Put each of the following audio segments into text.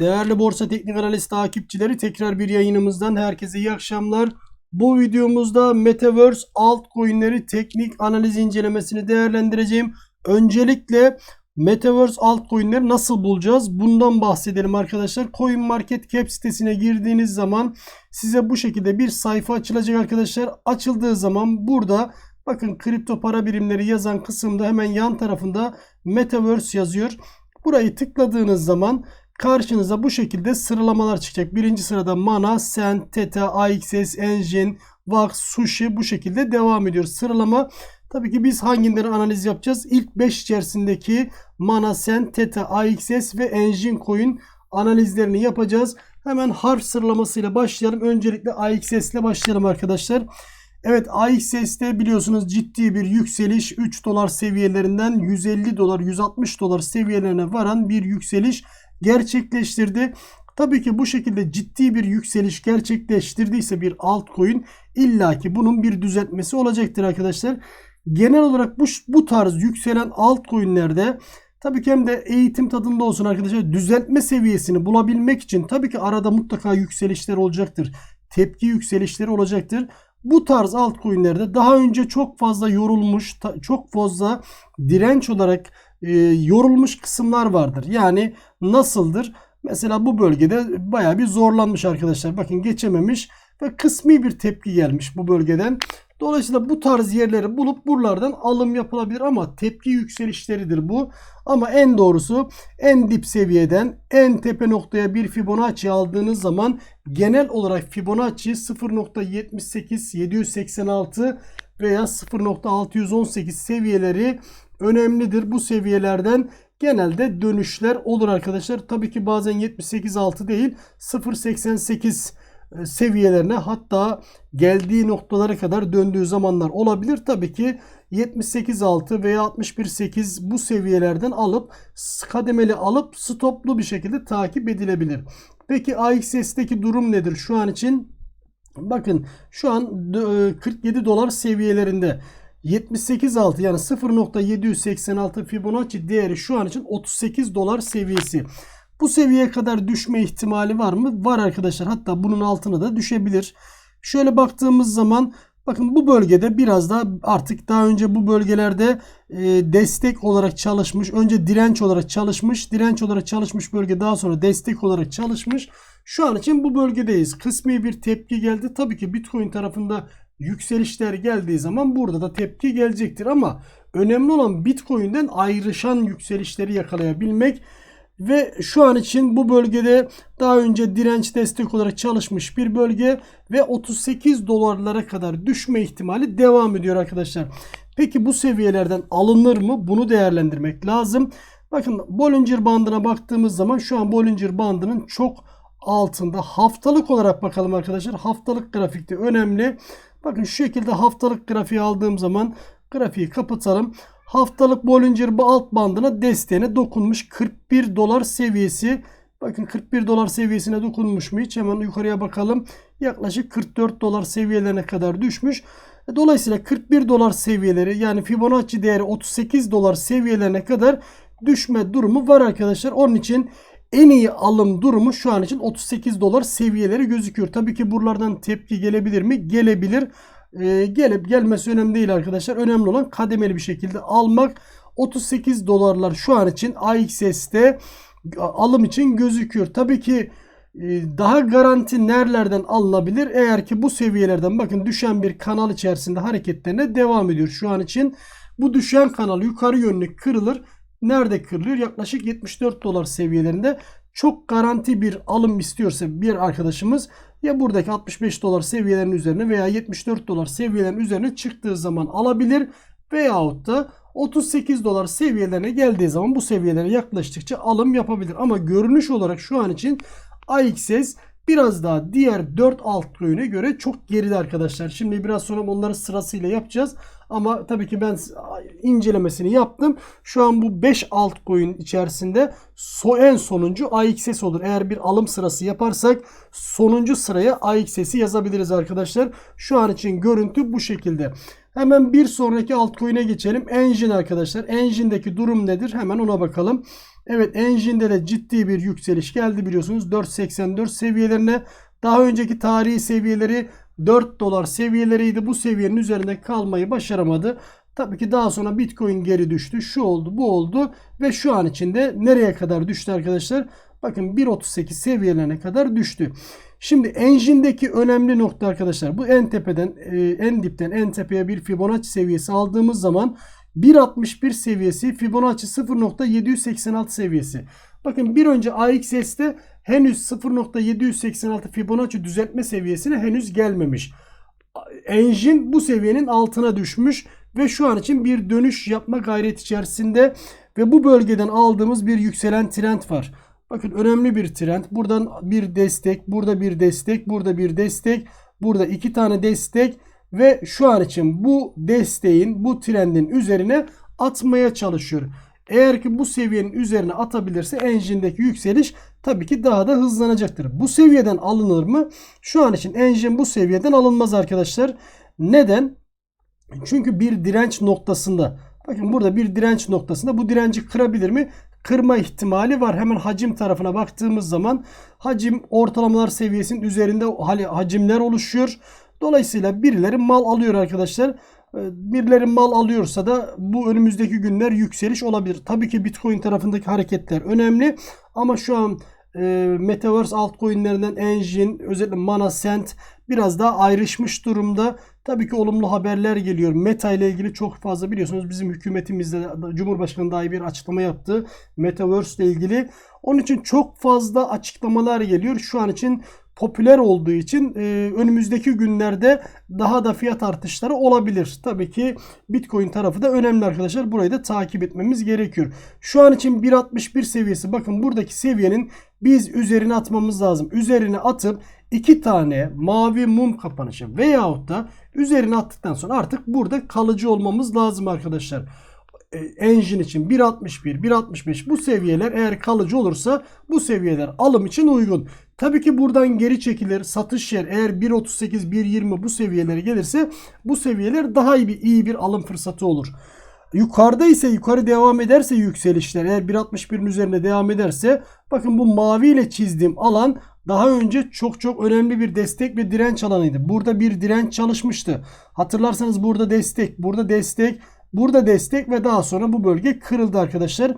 Değerli Borsa Teknik Analiz takipçileri tekrar bir yayınımızdan herkese iyi akşamlar. Bu videomuzda Metaverse altcoin'leri teknik analiz incelemesini değerlendireceğim. Öncelikle Metaverse altcoin'leri nasıl bulacağız? Bundan bahsedelim arkadaşlar. CoinMarketCap sitesine girdiğiniz zaman size bu şekilde bir sayfa açılacak arkadaşlar. Açıldığı zaman burada bakın kripto para birimleri yazan kısımda hemen yan tarafında Metaverse yazıyor. Burayı tıkladığınız zaman karşınıza bu şekilde sıralamalar çıkacak. Birinci sırada Mana, Sen, Theta, AXS, Engine, Vax, Sushi bu şekilde devam ediyor. Sıralama tabii ki biz hangileri analiz yapacağız? İlk 5 içerisindeki Mana, Sen, Theta, AXS ve Engine Coin analizlerini yapacağız. Hemen harf sıralamasıyla başlayalım. Öncelikle AXS ile başlayalım arkadaşlar. Evet AXS'te biliyorsunuz ciddi bir yükseliş 3 dolar seviyelerinden 150 dolar 160 dolar seviyelerine varan bir yükseliş gerçekleştirdi. Tabii ki bu şekilde ciddi bir yükseliş gerçekleştirdiyse bir altcoin illaki bunun bir düzeltmesi olacaktır arkadaşlar. Genel olarak bu, bu tarz yükselen altcoin'lerde tabii ki hem de eğitim tadında olsun arkadaşlar düzeltme seviyesini bulabilmek için tabii ki arada mutlaka yükselişler olacaktır. Tepki yükselişleri olacaktır. Bu tarz altcoin'lerde daha önce çok fazla yorulmuş, çok fazla direnç olarak e, yorulmuş kısımlar vardır. Yani nasıldır? Mesela bu bölgede baya bir zorlanmış arkadaşlar. Bakın geçememiş ve kısmi bir tepki gelmiş bu bölgeden. Dolayısıyla bu tarz yerleri bulup buralardan alım yapılabilir ama tepki yükselişleridir bu. Ama en doğrusu en dip seviyeden en tepe noktaya bir Fibonacci aldığınız zaman genel olarak Fibonacci 0.78 786 veya 0.618 seviyeleri önemlidir. Bu seviyelerden genelde dönüşler olur arkadaşlar. Tabii ki bazen 78.6 değil 0.88 e, seviyelerine hatta geldiği noktalara kadar döndüğü zamanlar olabilir. Tabii ki 78.6 veya 61.8 bu seviyelerden alıp kademeli alıp stoplu bir şekilde takip edilebilir. Peki AXS'teki durum nedir şu an için? Bakın şu an 47 e, dolar seviyelerinde 78.6 yani 0.786 Fibonacci değeri şu an için 38 dolar seviyesi. Bu seviyeye kadar düşme ihtimali var mı? Var arkadaşlar. Hatta bunun altına da düşebilir. Şöyle baktığımız zaman bakın bu bölgede biraz da artık daha önce bu bölgelerde e, destek olarak çalışmış. Önce direnç olarak çalışmış. Direnç olarak çalışmış bölge daha sonra destek olarak çalışmış. Şu an için bu bölgedeyiz. Kısmi bir tepki geldi. Tabii ki Bitcoin tarafında yükselişler geldiği zaman burada da tepki gelecektir ama önemli olan Bitcoin'den ayrışan yükselişleri yakalayabilmek ve şu an için bu bölgede daha önce direnç destek olarak çalışmış bir bölge ve 38 dolarlara kadar düşme ihtimali devam ediyor arkadaşlar. Peki bu seviyelerden alınır mı? Bunu değerlendirmek lazım. Bakın Bollinger bandına baktığımız zaman şu an Bollinger bandının çok altında. Haftalık olarak bakalım arkadaşlar. Haftalık grafikte önemli. Bakın şu şekilde haftalık grafiği aldığım zaman grafiği kapatalım. Haftalık Bollinger bu alt bandına desteğine dokunmuş. 41 dolar seviyesi. Bakın 41 dolar seviyesine dokunmuş mu hiç? Hemen yukarıya bakalım. Yaklaşık 44 dolar seviyelerine kadar düşmüş. E, dolayısıyla 41 dolar seviyeleri yani Fibonacci değeri 38 dolar seviyelerine kadar düşme durumu var arkadaşlar. Onun için en iyi alım durumu şu an için 38 dolar seviyeleri gözüküyor. Tabii ki buralardan tepki gelebilir mi? Gelebilir. Ee, gelip gelmesi önemli değil arkadaşlar. Önemli olan kademeli bir şekilde almak. 38 dolarlar şu an için AXS'te alım için gözüküyor. Tabii ki e, daha garanti nerelerden alınabilir? Eğer ki bu seviyelerden bakın düşen bir kanal içerisinde hareketlerine devam ediyor. Şu an için bu düşen kanal yukarı yönlü kırılır. Nerede kırılıyor? Yaklaşık 74 dolar seviyelerinde çok garanti bir alım istiyorsa bir arkadaşımız ya buradaki 65 dolar seviyelerin üzerine veya 74 dolar seviyelerin üzerine çıktığı zaman alabilir veyahut da 38 dolar seviyelerine geldiği zaman bu seviyelere yaklaştıkça alım yapabilir. Ama görünüş olarak şu an için AXS biraz daha diğer 4 altcoin'e göre çok geride arkadaşlar. Şimdi biraz sonra onları sırasıyla yapacağız. Ama tabii ki ben incelemesini yaptım. Şu an bu 5 altcoin içerisinde so en sonuncu AXS olur. Eğer bir alım sırası yaparsak sonuncu sıraya AXS'i yazabiliriz arkadaşlar. Şu an için görüntü bu şekilde. Hemen bir sonraki altcoin'e geçelim. Engine arkadaşlar. Engine'deki durum nedir? Hemen ona bakalım. Evet Engine'de de ciddi bir yükseliş geldi biliyorsunuz. 4.84 seviyelerine. Daha önceki tarihi seviyeleri 4 dolar seviyeleriydi. Bu seviyenin üzerinde kalmayı başaramadı. Tabii ki daha sonra Bitcoin geri düştü. Şu oldu, bu oldu ve şu an içinde nereye kadar düştü arkadaşlar? Bakın 1.38 seviyelerine kadar düştü. Şimdi Engine'deki önemli nokta arkadaşlar bu en tepeden e, en dipten en tepeye bir Fibonacci seviyesi aldığımız zaman 1.61 seviyesi Fibonacci 0.786 seviyesi. Bakın bir önce AXS'te henüz 0.786 Fibonacci düzeltme seviyesine henüz gelmemiş. Engine bu seviyenin altına düşmüş ve şu an için bir dönüş yapma gayreti içerisinde ve bu bölgeden aldığımız bir yükselen trend var. Bakın önemli bir trend. Buradan bir destek, burada bir destek, burada bir destek, burada iki tane destek ve şu an için bu desteğin, bu trendin üzerine atmaya çalışıyor. Eğer ki bu seviyenin üzerine atabilirse engine'deki yükseliş tabii ki daha da hızlanacaktır. Bu seviyeden alınır mı? Şu an için engine bu seviyeden alınmaz arkadaşlar. Neden? Çünkü bir direnç noktasında bakın burada bir direnç noktasında bu direnci kırabilir mi? Kırma ihtimali var. Hemen hacim tarafına baktığımız zaman hacim ortalamalar seviyesinin üzerinde hacimler oluşuyor. Dolayısıyla birileri mal alıyor arkadaşlar. Birileri mal alıyorsa da bu önümüzdeki günler yükseliş olabilir. Tabii ki Bitcoin tarafındaki hareketler önemli ama şu an e, Metaverse altcoin'lerinden Engine, özellikle Mana Cent biraz daha ayrışmış durumda. Tabii ki olumlu haberler geliyor. Meta ile ilgili çok fazla biliyorsunuz bizim hükümetimizde Cumhurbaşkanı dahi bir açıklama yaptı. Metaverse ile ilgili. Onun için çok fazla açıklamalar geliyor. Şu an için popüler olduğu için e, önümüzdeki günlerde daha da fiyat artışları olabilir. Tabii ki Bitcoin tarafı da önemli arkadaşlar. Burayı da takip etmemiz gerekiyor. Şu an için 1.61 seviyesi bakın buradaki seviyenin biz üzerine atmamız lazım. Üzerine atıp iki tane mavi mum kapanışı veyahut da üzerine attıktan sonra artık burada kalıcı olmamız lazım arkadaşlar. E, engine için 1.61, 1.65 bu seviyeler eğer kalıcı olursa bu seviyeler alım için uygun. Tabii ki buradan geri çekilir. Satış yer eğer 1.38, 1.20 bu seviyelere gelirse bu seviyeler daha iyi bir, iyi bir alım fırsatı olur. Yukarıda ise yukarı devam ederse yükselişler eğer 1.61'in üzerine devam ederse bakın bu mavi ile çizdiğim alan daha önce çok çok önemli bir destek ve direnç alanıydı. Burada bir direnç çalışmıştı. Hatırlarsanız burada destek, burada destek, burada destek ve daha sonra bu bölge kırıldı arkadaşlar.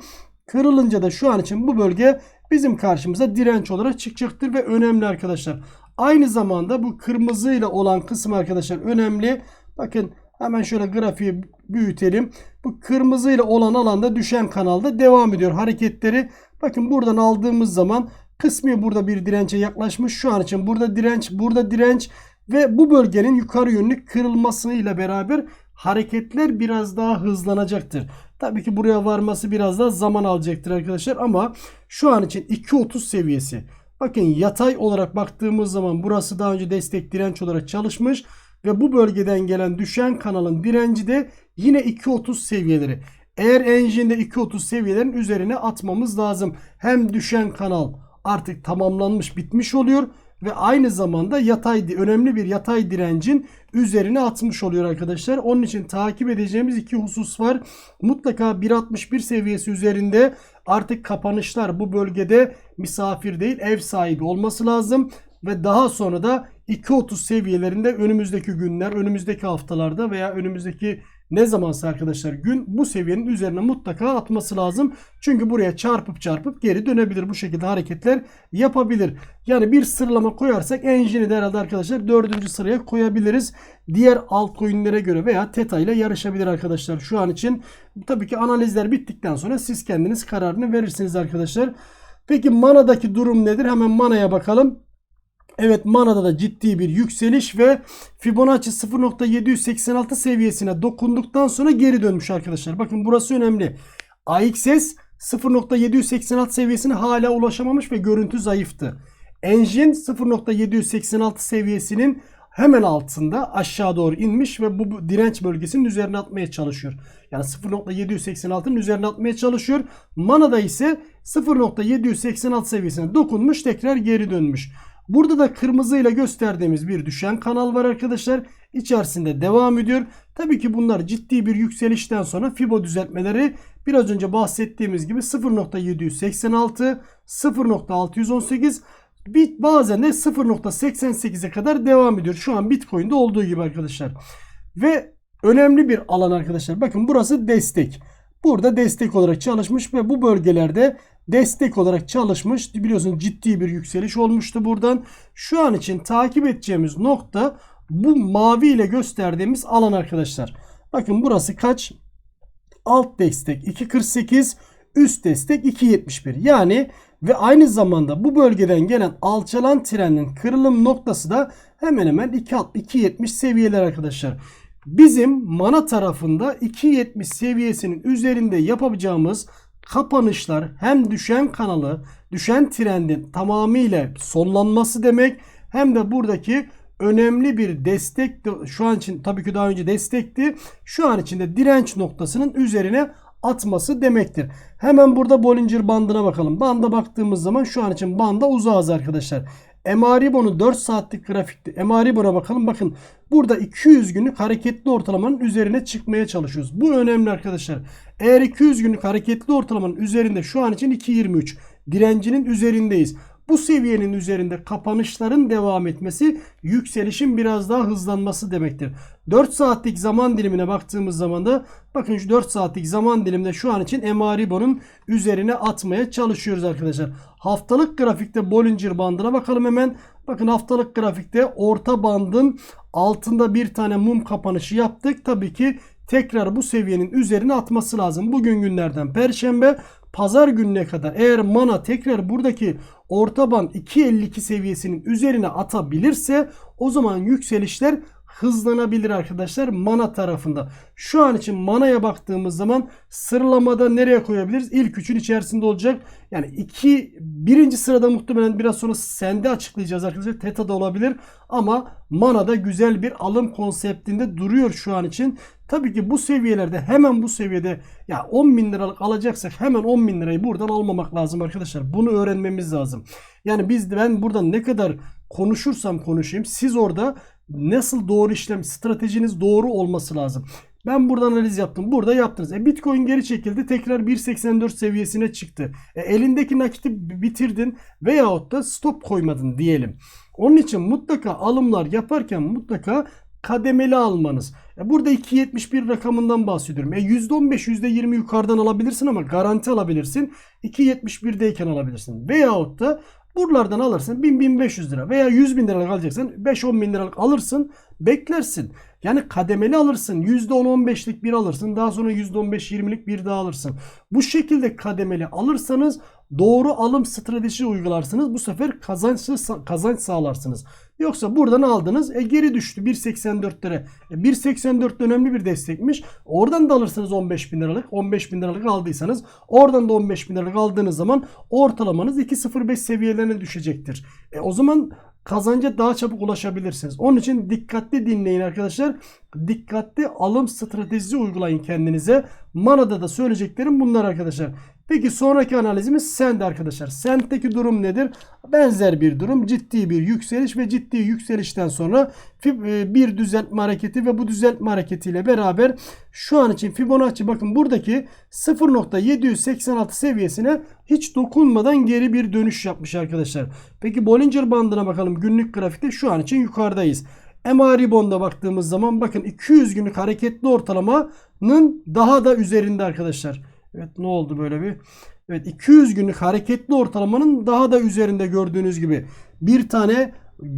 Kırılınca da şu an için bu bölge bizim karşımıza direnç olarak çıkacaktır ve önemli arkadaşlar. Aynı zamanda bu kırmızıyla olan kısım arkadaşlar önemli. Bakın hemen şöyle grafiği büyütelim. Bu kırmızıyla olan alanda düşen kanalda devam ediyor hareketleri. Bakın buradan aldığımız zaman kısmi burada bir dirençe yaklaşmış. Şu an için burada direnç, burada direnç ve bu bölgenin yukarı yönlü kırılmasıyla beraber hareketler biraz daha hızlanacaktır. Tabii ki buraya varması biraz daha zaman alacaktır arkadaşlar ama şu an için 2.30 seviyesi. Bakın yatay olarak baktığımız zaman burası daha önce destek direnç olarak çalışmış ve bu bölgeden gelen düşen kanalın direnci de yine 2.30 seviyeleri. Eğer engine'de 2.30 seviyelerin üzerine atmamız lazım. Hem düşen kanal artık tamamlanmış bitmiş oluyor ve aynı zamanda yatay önemli bir yatay direncin üzerine atmış oluyor arkadaşlar. Onun için takip edeceğimiz iki husus var. Mutlaka 1.61 seviyesi üzerinde artık kapanışlar bu bölgede misafir değil ev sahibi olması lazım ve daha sonra da 2.30 seviyelerinde önümüzdeki günler, önümüzdeki haftalarda veya önümüzdeki ne zamansa arkadaşlar gün bu seviyenin üzerine mutlaka atması lazım. Çünkü buraya çarpıp çarpıp geri dönebilir. Bu şekilde hareketler yapabilir. Yani bir sıralama koyarsak Engine'i de herhalde arkadaşlar dördüncü sıraya koyabiliriz. Diğer altcoin'lere göre veya Teta ile yarışabilir arkadaşlar şu an için. Tabii ki analizler bittikten sonra siz kendiniz kararını verirsiniz arkadaşlar. Peki Mana'daki durum nedir? Hemen Mana'ya bakalım. Evet Mana'da da ciddi bir yükseliş ve Fibonacci 0.786 seviyesine dokunduktan sonra geri dönmüş arkadaşlar. Bakın burası önemli. AXS 0.786 seviyesine hala ulaşamamış ve görüntü zayıftı. Engine 0.786 seviyesinin hemen altında aşağı doğru inmiş ve bu direnç bölgesinin üzerine atmaya çalışıyor. Yani 0.786'ın üzerine atmaya çalışıyor. Mana'da ise 0.786 seviyesine dokunmuş tekrar geri dönmüş. Burada da kırmızıyla gösterdiğimiz bir düşen kanal var arkadaşlar. içerisinde devam ediyor. Tabii ki bunlar ciddi bir yükselişten sonra Fibo düzeltmeleri biraz önce bahsettiğimiz gibi 0.786, 0.618 Bit bazen de 0.88'e kadar devam ediyor. Şu an Bitcoin'de olduğu gibi arkadaşlar. Ve önemli bir alan arkadaşlar. Bakın burası destek. Burada destek olarak çalışmış ve bu bölgelerde destek olarak çalışmış. Biliyorsunuz ciddi bir yükseliş olmuştu buradan. Şu an için takip edeceğimiz nokta bu mavi ile gösterdiğimiz alan arkadaşlar. Bakın burası kaç? Alt destek 2.48, üst destek 2.71. Yani ve aynı zamanda bu bölgeden gelen alçalan trendin kırılım noktası da hemen hemen 2.70 seviyeler arkadaşlar. Bizim mana tarafında 2.70 seviyesinin üzerinde yapabileceğimiz kapanışlar hem düşen kanalı, düşen trendin tamamıyla sonlanması demek hem de buradaki önemli bir destek şu an için tabii ki daha önce destekti. Şu an içinde direnç noktasının üzerine atması demektir. Hemen burada Bollinger bandına bakalım. Banda baktığımız zaman şu an için banda uzağız arkadaşlar. Emaribon'u 4 saatlik grafikte Emaribon'a bakalım. Bakın burada 200 günlük hareketli ortalamanın üzerine çıkmaya çalışıyoruz. Bu önemli arkadaşlar. Eğer 200 günlük hareketli ortalamanın üzerinde şu an için 2.23 direncinin üzerindeyiz. Bu seviyenin üzerinde kapanışların devam etmesi yükselişin biraz daha hızlanması demektir. 4 saatlik zaman dilimine baktığımız zaman da bakın şu 4 saatlik zaman diliminde şu an için Emaribo'nun üzerine atmaya çalışıyoruz arkadaşlar. Haftalık grafikte Bollinger bandına bakalım hemen. Bakın haftalık grafikte orta bandın altında bir tane mum kapanışı yaptık. Tabii ki tekrar bu seviyenin üzerine atması lazım. Bugün günlerden perşembe pazar gününe kadar eğer mana tekrar buradaki orta band 2.52 seviyesinin üzerine atabilirse o zaman yükselişler hızlanabilir arkadaşlar mana tarafında. Şu an için manaya baktığımız zaman sıralamada nereye koyabiliriz? İlk üçün içerisinde olacak. Yani iki birinci sırada muhtemelen biraz sonra sende açıklayacağız arkadaşlar. Teta'da olabilir ama manada güzel bir alım konseptinde duruyor şu an için. Tabii ki bu seviyelerde hemen bu seviyede ya 10 bin liralık alacaksak hemen 10 bin lirayı buradan almamak lazım arkadaşlar. Bunu öğrenmemiz lazım. Yani biz ben buradan ne kadar konuşursam konuşayım siz orada nasıl doğru işlem stratejiniz doğru olması lazım. Ben burada analiz yaptım. Burada yaptınız. E Bitcoin geri çekildi. Tekrar 1.84 seviyesine çıktı. E elindeki nakiti bitirdin veyahut da stop koymadın diyelim. Onun için mutlaka alımlar yaparken mutlaka kademeli almanız. E burada 2.71 rakamından bahsediyorum. E %15 %20 yukarıdan alabilirsin ama garanti alabilirsin. 2.71'deyken alabilirsin. Veyahut da Buralardan alırsın 1000-1500 lira veya 100 bin liralık alacaksan 5-10 bin liralık alırsın beklersin. Yani kademeli alırsın. %10-15'lik bir alırsın. Daha sonra %15-20'lik bir daha alırsın. Bu şekilde kademeli alırsanız doğru alım stratejisi uygularsınız. Bu sefer kazanç, kazanç sağlarsınız. Yoksa buradan aldınız. E geri düştü 1.84'lere. E 1.84 önemli bir destekmiş. Oradan da alırsınız 15 bin liralık. 15 bin liralık aldıysanız oradan da 15 bin liralık aldığınız zaman ortalamanız 2.05 seviyelerine düşecektir. E o zaman kazanca daha çabuk ulaşabilirsiniz. Onun için dikkatli dinleyin arkadaşlar. Dikkatli alım stratejisi uygulayın kendinize. Manada da söyleyeceklerim bunlar arkadaşlar. Peki sonraki analizimiz Send arkadaşlar. Send'deki durum nedir? Benzer bir durum. Ciddi bir yükseliş ve ciddi yükselişten sonra e, bir düzeltme hareketi ve bu düzeltme hareketiyle beraber şu an için Fibonacci bakın buradaki 0.786 seviyesine hiç dokunmadan geri bir dönüş yapmış arkadaşlar. Peki Bollinger bandına bakalım günlük grafikte şu an için yukarıdayız. MA Ribon'da baktığımız zaman bakın 200 günlük hareketli ortalamanın daha da üzerinde arkadaşlar. Evet ne oldu böyle bir? Evet 200 günlük hareketli ortalamanın daha da üzerinde gördüğünüz gibi bir tane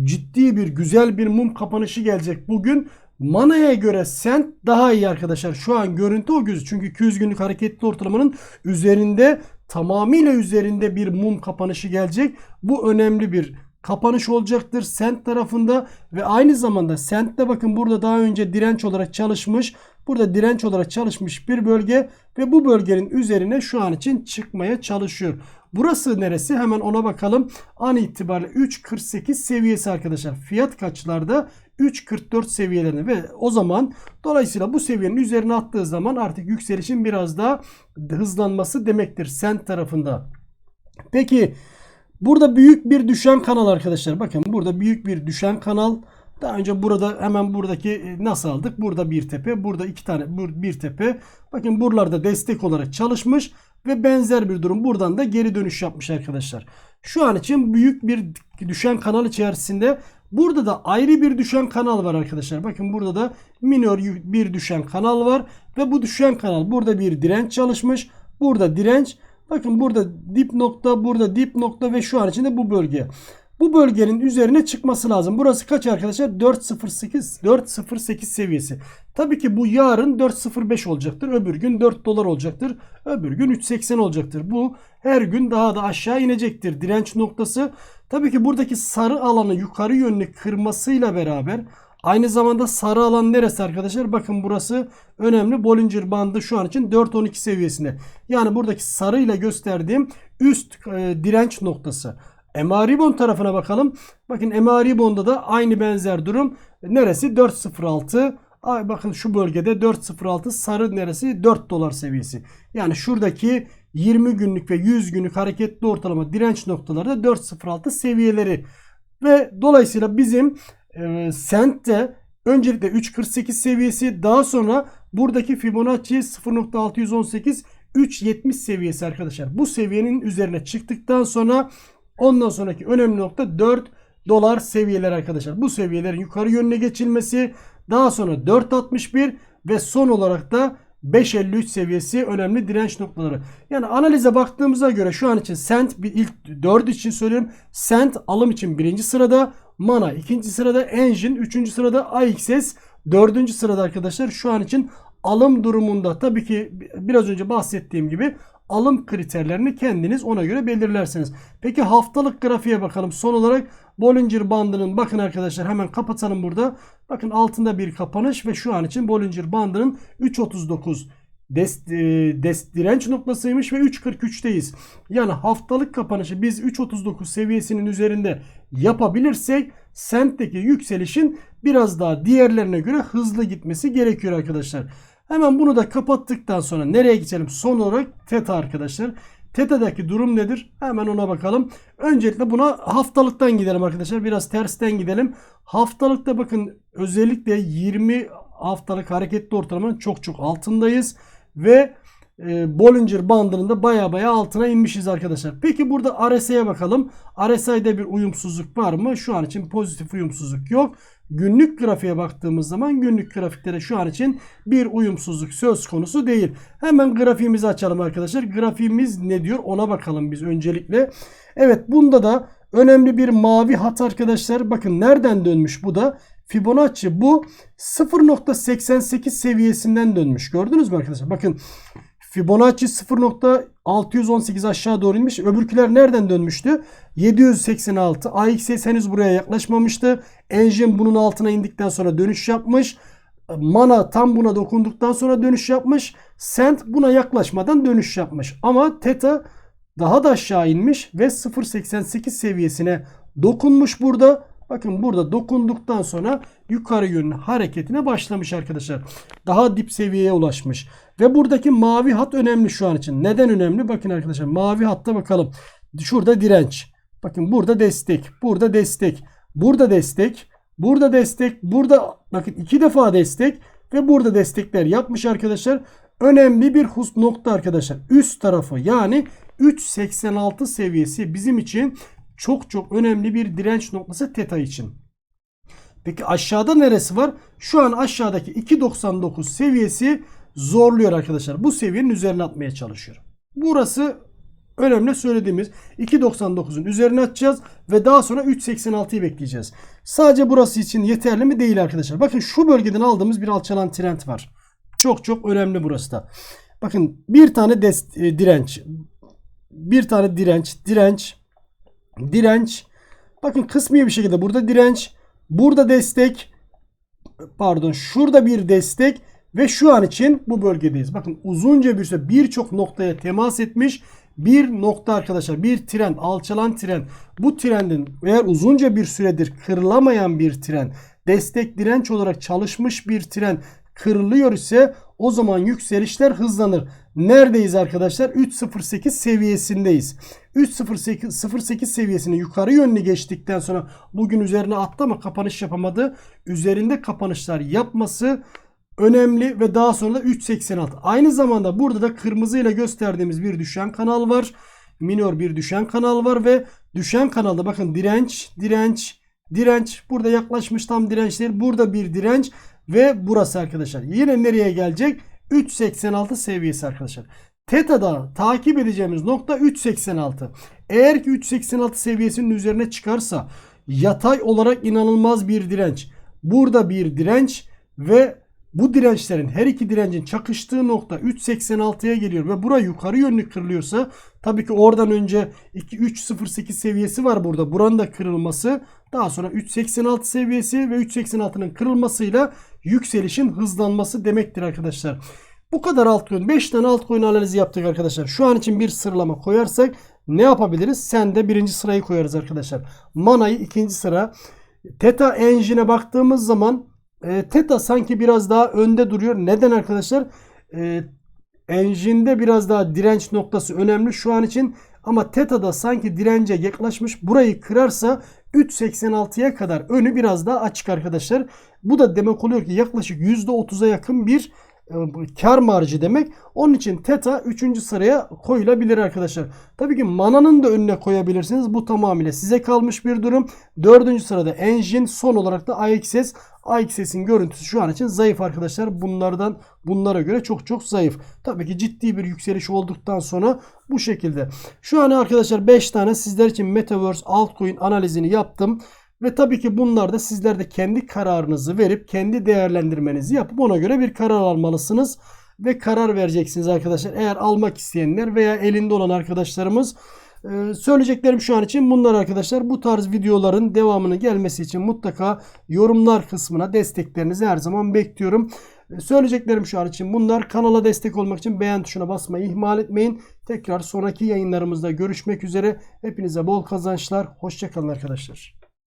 ciddi bir güzel bir mum kapanışı gelecek bugün. Mana'ya göre Sent daha iyi arkadaşlar. Şu an görüntü o göz. Çünkü 200 günlük hareketli ortalamanın üzerinde tamamıyla üzerinde bir mum kapanışı gelecek. Bu önemli bir kapanış olacaktır Sent tarafında ve aynı zamanda Sent'te bakın burada daha önce direnç olarak çalışmış. Burada direnç olarak çalışmış bir bölge ve bu bölgenin üzerine şu an için çıkmaya çalışıyor. Burası neresi? Hemen ona bakalım. An itibariyle 3.48 seviyesi arkadaşlar. Fiyat kaçlarda? 3.44 seviyelerinde ve o zaman dolayısıyla bu seviyenin üzerine attığı zaman artık yükselişin biraz daha hızlanması demektir Sent tarafında. Peki Burada büyük bir düşen kanal arkadaşlar. Bakın burada büyük bir düşen kanal Daha önce burada hemen buradaki e, nasıl aldık? Burada bir tepe, burada iki tane bir tepe. Bakın buralarda destek olarak çalışmış ve benzer bir durum. Buradan da geri dönüş yapmış arkadaşlar. Şu an için büyük bir düşen kanal içerisinde. Burada da ayrı bir düşen kanal var arkadaşlar. Bakın burada da minor bir düşen kanal var ve bu düşen kanal burada bir direnç çalışmış. Burada direnç. Bakın burada dip nokta, burada dip nokta ve şu an içinde bu bölge. Bu bölgenin üzerine çıkması lazım. Burası kaç arkadaşlar? 408 408 seviyesi. Tabii ki bu yarın 405 olacaktır. Öbür gün 4 dolar olacaktır. Öbür gün 380 olacaktır. Bu her gün daha da aşağı inecektir. Direnç noktası. Tabii ki buradaki sarı alanı yukarı yönlü kırmasıyla beraber aynı zamanda sarı alan neresi arkadaşlar? Bakın burası önemli. Bollinger bandı şu an için 4.12 seviyesinde. Yani buradaki sarı ile gösterdiğim üst e, direnç noktası. MA tarafına bakalım. Bakın MA da aynı benzer durum. Neresi? 4.06. Ay bakın şu bölgede 4.06 sarı neresi? 4 dolar seviyesi. Yani şuradaki 20 günlük ve 100 günlük hareketli ortalama direnç noktaları da 4.06 seviyeleri. Ve dolayısıyla bizim e, sentte öncelikle 3.48 seviyesi daha sonra buradaki Fibonacci 0.618 3.70 seviyesi arkadaşlar. Bu seviyenin üzerine çıktıktan sonra ondan sonraki önemli nokta 4 dolar seviyeler arkadaşlar. Bu seviyelerin yukarı yönüne geçilmesi daha sonra 4.61 ve son olarak da 5.53 seviyesi önemli direnç noktaları. Yani analize baktığımıza göre şu an için Sent bir ilk 4 için söylüyorum. Sent alım için birinci sırada. Mana ikinci sırada. Engine üçüncü sırada. AXS dördüncü sırada arkadaşlar. Şu an için alım durumunda tabii ki biraz önce bahsettiğim gibi alım kriterlerini kendiniz ona göre belirlersiniz. Peki haftalık grafiğe bakalım. Son olarak Bollinger bandının bakın arkadaşlar hemen kapatalım burada. Bakın altında bir kapanış ve şu an için Bollinger bandının 3.39 des, e, des, direnç noktasıymış ve 3.43'teyiz. Yani haftalık kapanışı biz 3.39 seviyesinin üzerinde yapabilirsek sentteki yükselişin biraz daha diğerlerine göre hızlı gitmesi gerekiyor arkadaşlar. Hemen bunu da kapattıktan sonra nereye geçelim? Son olarak TETA arkadaşlar. TETA'daki durum nedir? Hemen ona bakalım. Öncelikle buna haftalıktan gidelim arkadaşlar. Biraz tersten gidelim. Haftalıkta bakın özellikle 20 haftalık hareketli ortalamanın çok çok altındayız. Ve e, Bollinger bandının da baya baya altına inmişiz arkadaşlar. Peki burada RSI'ye bakalım. RSI'de bir uyumsuzluk var mı? Şu an için pozitif uyumsuzluk yok. Günlük grafiğe baktığımız zaman günlük grafiklere şu an için bir uyumsuzluk söz konusu değil. Hemen grafiğimizi açalım arkadaşlar. Grafiğimiz ne diyor ona bakalım biz öncelikle. Evet bunda da önemli bir mavi hat arkadaşlar. Bakın nereden dönmüş bu da? Fibonacci bu 0.88 seviyesinden dönmüş. Gördünüz mü arkadaşlar? Bakın Fibonacci 0.618 aşağı doğru inmiş. Öbürküler nereden dönmüştü? 786. AXS henüz buraya yaklaşmamıştı. Engine bunun altına indikten sonra dönüş yapmış. Mana tam buna dokunduktan sonra dönüş yapmış. Sent buna yaklaşmadan dönüş yapmış. Ama Theta daha da aşağı inmiş ve 0.88 seviyesine dokunmuş burada. Bakın burada dokunduktan sonra yukarı yönlü hareketine başlamış arkadaşlar. Daha dip seviyeye ulaşmış. Ve buradaki mavi hat önemli şu an için. Neden önemli? Bakın arkadaşlar mavi hatta bakalım. Şurada direnç. Bakın burada destek. Burada destek. Burada destek. Burada destek. Burada bakın iki defa destek. Ve burada destekler yapmış arkadaşlar. Önemli bir hus nokta arkadaşlar. Üst tarafı yani 3.86 seviyesi bizim için çok çok önemli bir direnç noktası teta için. Peki aşağıda neresi var? Şu an aşağıdaki 2.99 seviyesi zorluyor arkadaşlar. Bu seviyenin üzerine atmaya çalışıyorum. Burası önemli söylediğimiz 2.99'un üzerine atacağız ve daha sonra 3.86'yı bekleyeceğiz. Sadece burası için yeterli mi? Değil arkadaşlar. Bakın şu bölgeden aldığımız bir alçalan trend var. Çok çok önemli burası da. Bakın bir tane des, e, direnç. Bir tane direnç. Direnç. Direnç. Bakın kısmi bir şekilde burada direnç. Burada destek. Pardon şurada bir destek. Ve şu an için bu bölgedeyiz. Bakın uzunca bir süre birçok noktaya temas etmiş. Bir nokta arkadaşlar bir tren alçalan tren. Bu trendin eğer uzunca bir süredir kırılamayan bir tren destek direnç olarak çalışmış bir tren kırılıyor ise O zaman yükselişler hızlanır. Neredeyiz arkadaşlar? 3.08 seviyesindeyiz. 3.08 seviyesini yukarı yönlü geçtikten sonra bugün üzerine attı ama kapanış yapamadı. Üzerinde kapanışlar yapması önemli ve daha sonra da 3.86. Aynı zamanda burada da kırmızıyla gösterdiğimiz bir düşen kanal var. Minor bir düşen kanal var ve düşen kanalda bakın direnç, direnç, direnç. Burada yaklaşmış tam direnç. Burada bir direnç ve burası arkadaşlar. Yine nereye gelecek? 3.86 seviyesi arkadaşlar. Teta'da takip edeceğimiz nokta 3.86. Eğer ki 3.86 seviyesinin üzerine çıkarsa yatay olarak inanılmaz bir direnç. Burada bir direnç ve bu dirençlerin her iki direncin çakıştığı nokta 3.86'ya geliyor ve bura yukarı yönlü kırılıyorsa tabii ki oradan önce 3.08 seviyesi var burada. Buranın da kırılması daha sonra 3.86 seviyesi ve 3.86'nın kırılmasıyla yükselişin hızlanması demektir arkadaşlar. Bu kadar altcoin 5 tane altcoin analizi yaptık arkadaşlar. Şu an için bir sıralama koyarsak ne yapabiliriz? Sen de birinci sırayı koyarız arkadaşlar. Mana'yı ikinci sıra. Theta Engine'e baktığımız zaman e, Theta sanki biraz daha önde duruyor. Neden arkadaşlar? E, Engine'de biraz daha direnç noktası önemli şu an için. Ama Teta'da sanki dirence yaklaşmış. Burayı kırarsa 3.86'ya kadar önü biraz daha açık arkadaşlar. Bu da demek oluyor ki yaklaşık %30'a yakın bir kar marjı demek. Onun için Teta 3. sıraya koyulabilir arkadaşlar. Tabii ki Mana'nın da önüne koyabilirsiniz. Bu tamamıyla size kalmış bir durum. 4. sırada Engine son olarak da AXS. AXS'in görüntüsü şu an için zayıf arkadaşlar. Bunlardan bunlara göre çok çok zayıf. Tabii ki ciddi bir yükseliş olduktan sonra bu şekilde. Şu an arkadaşlar 5 tane sizler için Metaverse altcoin analizini yaptım. Ve tabii ki bunlar da sizler de kendi kararınızı verip kendi değerlendirmenizi yapıp ona göre bir karar almalısınız. Ve karar vereceksiniz arkadaşlar. Eğer almak isteyenler veya elinde olan arkadaşlarımız ee, söyleyeceklerim şu an için bunlar arkadaşlar. Bu tarz videoların devamını gelmesi için mutlaka yorumlar kısmına desteklerinizi her zaman bekliyorum. Ee, söyleyeceklerim şu an için bunlar. Kanala destek olmak için beğen tuşuna basmayı ihmal etmeyin. Tekrar sonraki yayınlarımızda görüşmek üzere. Hepinize bol kazançlar. Hoşçakalın arkadaşlar.